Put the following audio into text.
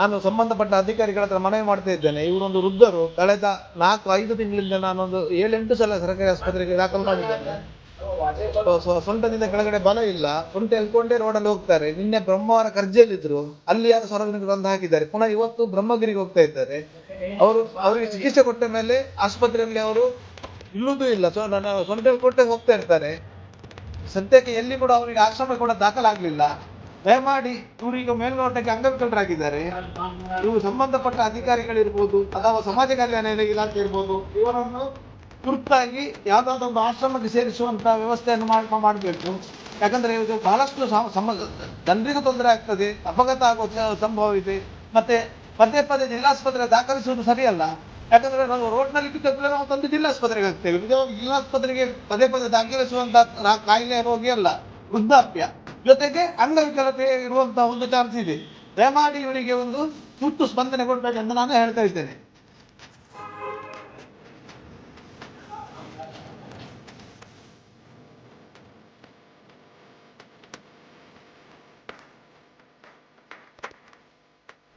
ನಾನು ಸಂಬಂಧಪಟ್ಟ ಅಧಿಕಾರಿಗಳ ಹತ್ರ ಮನವಿ ಮಾಡ್ತಾ ಇದ್ದೇನೆ. ಇವರೊಂದು ವೃದ್ಧರು ಕಳೆದ ನಾಲ್ಕು, ಐದು ತಿಂಗಳಿಂದ ನಾನೊಂದು ಏಳೆಂಟು ಸಲ ಸರ್ಕಾರಿ ಆಸ್ಪತ್ರೆಗೆ ದಾಖಲು ಮಾಡಿದ್ದೇನೆ. ಸೊಂಟದಿಂದ ಕೆಳಗಡೆ ಬಲ ಇಲ್ಲ. ಸೊಂಟ ಎಲ್ಕೊಂಡೇ ರೋಡಲ್ಲಿ ಹೋಗ್ತಾರೆ. ನಿನ್ನೆ ಬ್ರಹ್ಮವಾರ ಕರ್ಜಿಯಲ್ಲಿದ್ರು. ಅಲ್ಲಿ ಯಾರು ಸಾರ್ವಜನಿಕರು ತಂದು ಹಾಕಿದ್ದಾರೆ. ಪುನಃ ಇವತ್ತು ಬ್ರಹ್ಮಗಿರಿಗೆ ಹೋಗ್ತಾ ಇದ್ದಾರೆ. ಅವರು, ಅವರಿಗೆ ಚಿಕಿತ್ಸೆ ಕೊಟ್ಟ ಮೇಲೆ ಆಸ್ಪತ್ರೆಯಲ್ಲಿ ಅವರು ಇಲ್ಲುವುದೂ ಇಲ್ಲ. ಸೊ, ನನ್ನ ಸೊಂಟ ಎಲ್ಕೊಂಡೇ ಹೋಗ್ತಾ ಇರ್ತಾರೆ. ಸದ್ಯಕ್ಕೆ ಎಲ್ಲಿ ಕೂಡ ಅವರಿಗೆ ಆಶ್ರಮ ಕೂಡ ದಾಖಲಾಗ್ಲಿಲ್ಲ. ದಯಮಾಡಿ ಇವರೀಗ ಮೇಲ್ನೋಟಕ್ಕೆ ಅಂಗವಿಕಲರಾಗಿದ್ದಾರೆ. ಇವು ಸಂಬಂಧಪಟ್ಟ ಅಧಿಕಾರಿಗಳಿರ್ಬೋದು, ಅಥವಾ ಸಮಾಜ ಕಲ್ಯಾಣ ಇಲಾಖೆ ಇರ್ಬೋದು, ಇವರನ್ನು ತುರ್ತಾಗಿ ಯಾವ್ದಾದ್ರು ಒಂದು ಆಶ್ರಮಕ್ಕೆ ಸೇರಿಸುವಂತ ವ್ಯವಸ್ಥೆಯನ್ನು ಮಾಡ್- ಮಾಡಬೇಕು. ಯಾಕಂದ್ರೆ ಇದು ಬಹಳಷ್ಟು ಸಮ- ಜನರಿಗೂ ತೊಂದರೆ ಆಗ್ತದೆ, ಅಪಘಾತ ಆಗುವ ಸಂಭವ ಇದೆ, ಮತ್ತೆ ಪದೇ ಪದೇ ಜಿಲ್ಲಾಸ್ಪತ್ರೆ ದಾಖಲಿಸುವುದು ಸರಿಯಲ್ಲ. ಯಾಕಂದ್ರೆ ನಾವು ರೋಡ್ನಲ್ಲಿ ಬಿದ್ದ ನಾವು ತಂದು ಜಿಲ್ಲಾಸ್ಪತ್ರೆಗೆ ಹಾಕ್ತೇವೆ. ನಿಜವಾಗಿ ಜಿಲ್ಲಾಸ್ಪತ್ರೆಗೆ ಪದೇ ಪದೇ ದಾಖಲಿಸುವಂತ ಕಾಯಿಲೆ ರೋಗಿ ಅಲ್ಲ ವೃದ್ಧಾಪ್ಯ. ಜೊತೆಗೆ ಅಂಗವಿಕಲತೆ ಇರುವಂತಹ ಒಂದು ಚಾನ್ಸ್ ಇದೆ. ದಯಮಾಡಿ ಇವನಿಗೆ ಒಂದು ತುರ್ತು ಸ್ಪಂದನೆ ಕೊಡಬೇಕೆಂದು ನಾನು ಹೇಳ್ತಾ ಇದ್ದೇನೆ.